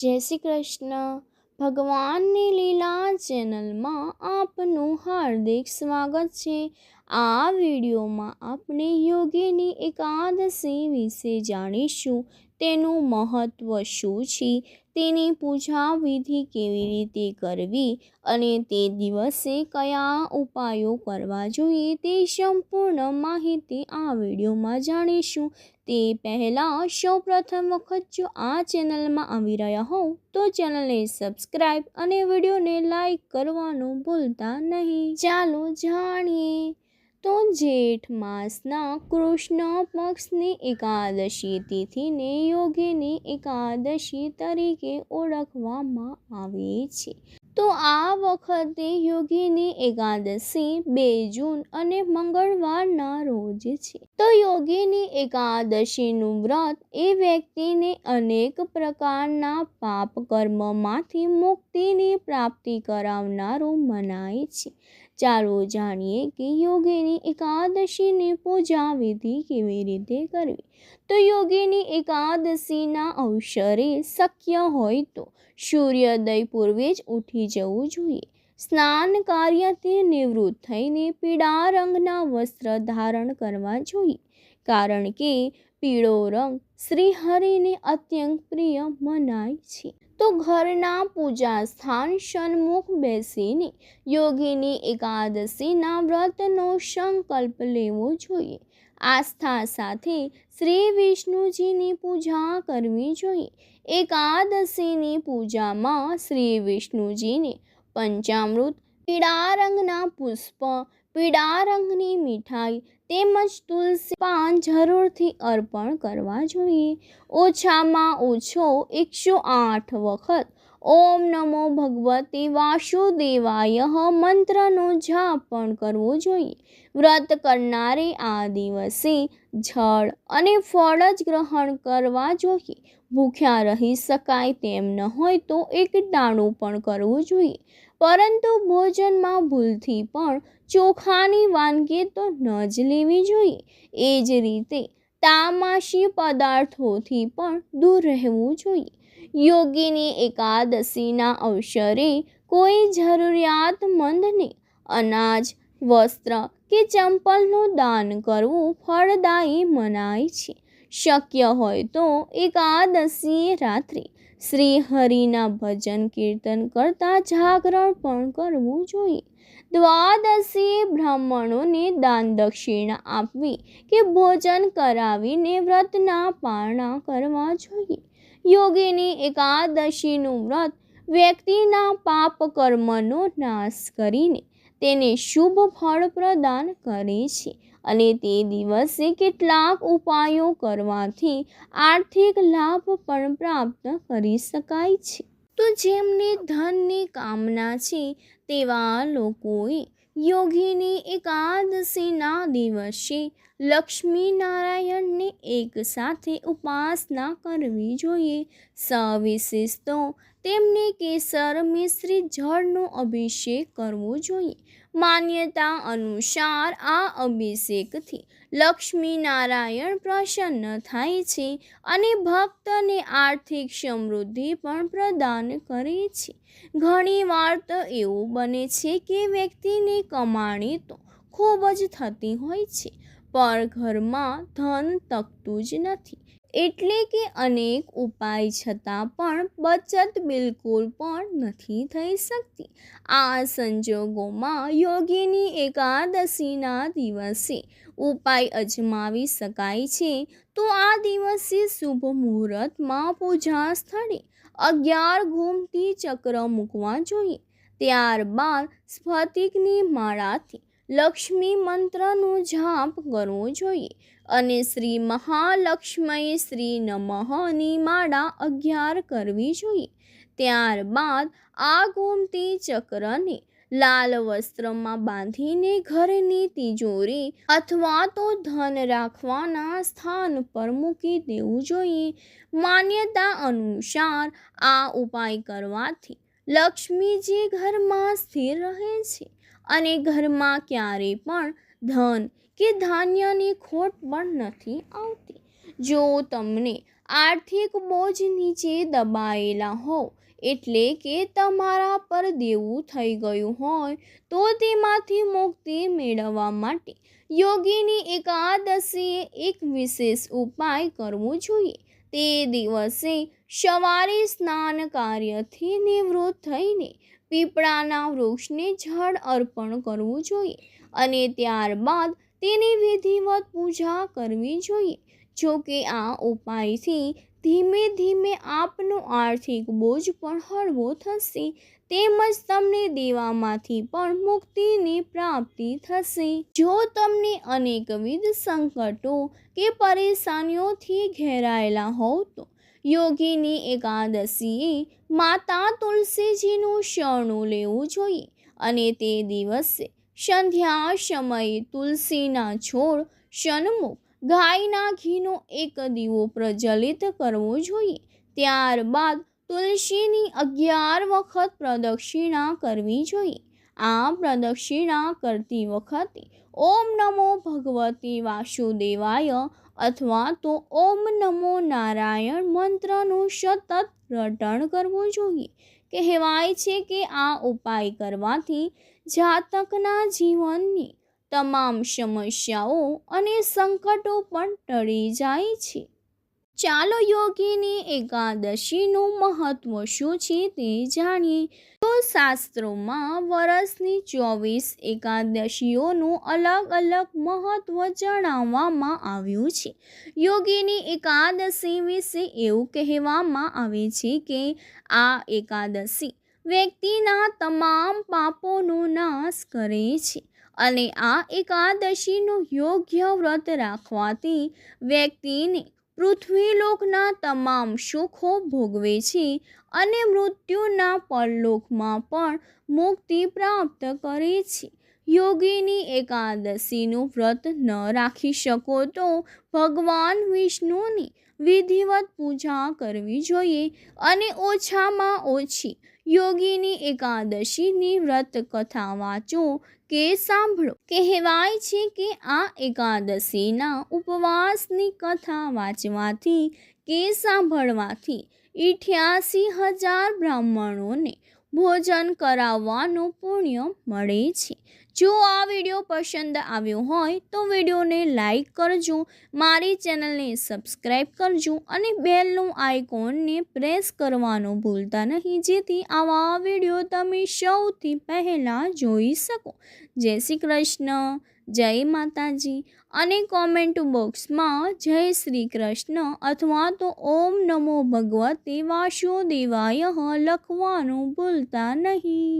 જય શ્રી કૃષ્ણ. ભગવાનની લીલા ચેનલમાં આપનું હાર્દિક સ્વાગત છે. આ વિડીયોમાં આપણે યોગીની એકાદશી વિશે જાણીશું. તેનું મહત્ત્વ શું છે? તેની પૂજા વિધિ કેવી રીતે કરવી અને તે દિવસે કયા ઉપાયો કરવા જોઈએ તે સંપૂર્ણ માહિતી આ વિડીયોમાં જાણીશું. તે પહેલાં સૌપ્રથમ વખત જો આ ચેનલમાં આવી રહ્યા હોવ તો ચેનલને સબસ્ક્રાઈબ અને વિડીયોને લાઈક કરવાનું ભૂલતા નહીં. ચાલો જાણીએ. તો જેઠ માસના કૃષ્ણ પક્ષની એકાદશી તિથિને યોગીની એકાદશી તરીકે ઓળખવામાં આવે છે. તો આ વખતે યોગીની એકાદશી બે જૂન અને મંગળવારના રોજ છે. તો યોગીની એકાદશીનું વ્રત એ વ્યક્તિને અનેક પ્રકારના પાપ કર્મમાંથી મુક્તિની પ્રાપ્તિ કરાવનારું મનાય છે. ચાલો જાણીએ કે યોગીની એકાદશીની પૂજા વિધિ કેવી રીતે કરવી? તો યોગીની એકાદશીના અવસરે શક્ય હોય તો સૂર્યોદય પૂર્વે જ ઉઠી જવું જોઈએ. સ્નાન કાર્યથી નિવૃત્ત થઈને પીળા રંગના વસ્ત્ર ધારણ કરવા જોઈએ. કારણ કે પીળો રંગ શ્રીહરિને અત્યંત પ્રિય મનાય છે. તો ઘરના પૂજા સ્થાન સન્મુખ બેસીને યોગીની એકાદશીના વ્રતનો સંકલ્પ લેવો જોઈએ. આસ્થા સાથે શ્રી વિષ્ણુજીની પૂજા કરવી જોઈએ. એકાદશીની પૂજામાં શ્રી વિષ્ણુજીને પંચામૃત, પીળા રંગના પુષ્પ પીળા રંગની મીઠાઈ તેમજ તુલસી પાન જરૂરથી અર્પણ કરવા જોઈએ. ઓછામાં ઓછો એકસો આઠ વખત ઓમ નમો ભગવતે વાસુદેવાય, મંત્રનો જાપ પણ કરવો જોઈએ. વ્રત કરનારે આ દિવસે જળ અને ફળ જ ગ્રહણ કરવા જોઈએ. ભૂખ્યા રહી શકાય તેમ ન હોય તો એક ટાણું પણ કરવું જોઈએ. પરંતુ ભોજનમાં ભૂલથી પણ ચોખાની વાનગી તો ન જ લેવી જોઈએ. એ જ રીતે તામાશી પદાર્થોથી પણ દૂર રહેવું જોઈએ. યોગીની એકાદશીના અવસરે કોઈ જરૂરિયાતમંદને અનાજ, વસ્ત્ર કે ચંપલનું દાન કરવું ફળદાયી મનાય છે. શક્ય હોય તો એકાદશીએ રાત્રે શ્રી હરિના ભજન કીર્તન કરતા જાગરણ પણ કરવું જોઈએ. દ્વાદશીએ બ્રાહ્મણોને દાન દક્ષિણા આપવી કે ભોજન કરાવીને વ્રતના પારણા કરવા જોઈએ. યોગીની એકાદશીનું વ્રત વ્યક્તિના પાપ કર્મનો નાશ કરીને તેને શુભ ફળ પ્રદાન કરે છે. અને તે દિવસે કેટલાક ઉપાયો કરવાથી આર્થિક લાભ પણ પ્રાપ્ત કરી શકાય છે. તો જેમને ધનની કામના છે તેવા લોકોએ યોગીની એકાદશીના દિવસે લક્ષ્મી નારાયણને એક સાથે ઉપાસના કરવી જોઈએ. સવિશેષ તેમને કેસર મિશ્રિત જળનો અભિષેક કરવો જોઈએ. માન્યતા અનુસાર આ અભિષેકથી લક્ષ્મી નારાયણ પ્રસન્ન થાય છે અને ભક્તને આર્થિક સમૃદ્ધિ પણ પ્રદાન કરે છે. ઘણીવાર તો એવું બને છે કે વ્યક્તિની કમાણી તો ખૂબ જ થતી હોય છે, પણ ઘરમાં ધન તકતું જ નથી. એટલે કે અનેક ઉપાય છતાં પણ બચત બિલકુલ પણ નથી થઈ શકતી. આ સંજોગોમાં યોગીની એકાદશીના દિવસે ઉપાય અજમાવી શકાય છે. તો આ દિવસે શુભ મુહૂર્તમાં પૂજા સ્થળે અગિયાર ઘૂમતી ચક્ર મૂકવા જોઈએ. ત્યારબાદ સ્ફટિકની માળાથી લક્ષ્મી મંત્રનો જાપ કરવો જોઈએ અને શ્રી મહાલક્ષ્મી શ્રી નમઃની માળા અગિયાર કરવી જોઈએ. ત્યારબાદ આ ગોમતી ચક્રને લાલ વસ્ત્રમાં બાંધીને ઘરની તિજોરી અથવા તો ધન રાખવાના સ્થાન પર મૂકી દેવું જોઈએ. માન્યતા અનુસાર આ ઉપાય કરવાથી લક્ષ્મીજી ઘરમાં સ્થિર રહે છે અને ઘરમાં ક્યારેય પણ ધન કે ધાન્યની ખોટ પણ નથી આવતી. જો તમને આર્થિક બોજ નીચે દબાયેલા હોવ, એટલે કે તમારા પર દેવું થઈ ગયું હોય, તો તેમાંથી મુક્તિ મેળવવા માટે યોગીની એકાદશીએ એક વિશેષ ઉપાય કરવો જોઈએ. તે દિવસે સવારે સ્નાન કાર્યથી નિવૃત્ત થઈને પીપળાના વૃક્ષને જળ અર્પણ કરવું જોઈએ અને ત્યારબાદ તેની વિધિવત પૂજા કરવી જોઈએ. જો કે આ ઉપાયથી ધીમે ધીમે આપનો આર્થિક બોજ પણ હળવો થશે તેમજ તમને દેવામાંથી પણ મુક્તિની પ્રાપ્તિ થશે. જો તમને અનેકવિધ સંકટો કે પરેશાનીઓથી ઘેરાયેલા હોવ તો યોગીની એકાદશીએ માતા તુલસીજીનું શરણું લેવું જોઈએ અને તે દિવસે સંધ્યા સમયે તુલસીના છોડ સન્મુખ ગાયના ઘીનો એક દીવો પ્રજ્વલિત કરવો જોઈએ. ત્યારબાદ તુલસીની અગિયાર વખત પ્રદક્ષિણા કરવી જોઈએ. આ પ્રદક્ષિણા કરતી વખતે ઓમ નમો ભગવતી વાસુદેવાય અથવા તો ઓમ નમો નારાયણ મંત્રનું સતત રટણ કરવું જોઈએ. કહેવાય છે કે આ ઉપાય કરવાથી જાતકના જીવનની તમામ સમસ્યાઓ અને સંકટો પણ ટળી જાય છે. ચાલો યોગીની એકાદશીનું મહત્વ શું છે તે જાણીએ. તો શાસ્ત્રોમાં વર્ષની ચોવીસ એકાદશીઓનું અલગ અલગ મહત્વ જણાવવામાં આવ્યું છે. યોગીની એકાદશી વિશે એવું કહેવામાં આવે છે કે આ એકાદશી વ્યક્તિના તમામ પાપોનો નાશ કરે છે અને આ એકાદશીનું યોગ્ય વ્રત રાખવાથી વ્યક્તિને પૃથ્વીલોકના તમામ સુખો ભોગવે છે અને મૃત્યુના પરલોકમાં પણ મુક્તિ પ્રાપ્ત કરે છે. યોગીની એકાદશીનું વ્રત ન રાખી શકો તો ભગવાન વિષ્ણુની વિધિવત પૂજા કરવી જોઈએ અને ઓછામાં ઓછી યોગીની એકાદશીની વ્રત કથા વાંચો કે સાંભળો. કહેવાય છે કે આ એકાદશીના ઉપવાસની કથા વાંચવાથી કે સાંભળવાથી ઇઠ્યાસી હજાર બ્રાહ્મણોને ભોજન કરાવવાનું પુણ્ય મળે છે. જો આ વીડિયો પસંદ આવ્યો હોય તો વિડીયોને લાઈક કરજો, મારી ચેનલને સબસ્ક્રાઈબ કરજો અને બેલનું આઇકોનને પ્રેસ કરવાનું ભૂલતા નહીં, જેથી આવા વીડિયો તમે સૌથી પહેલાં જોઈ શકો. જય શ્રી કૃષ્ણ. જય માતાજી. અને કોમેન્ટ બોક્સમાં જય શ્રી કૃષ્ણ અથવા તો, ઓમ નમો ભગવતે વાસુદેવાય લખવાનું ભૂલતા નહીં.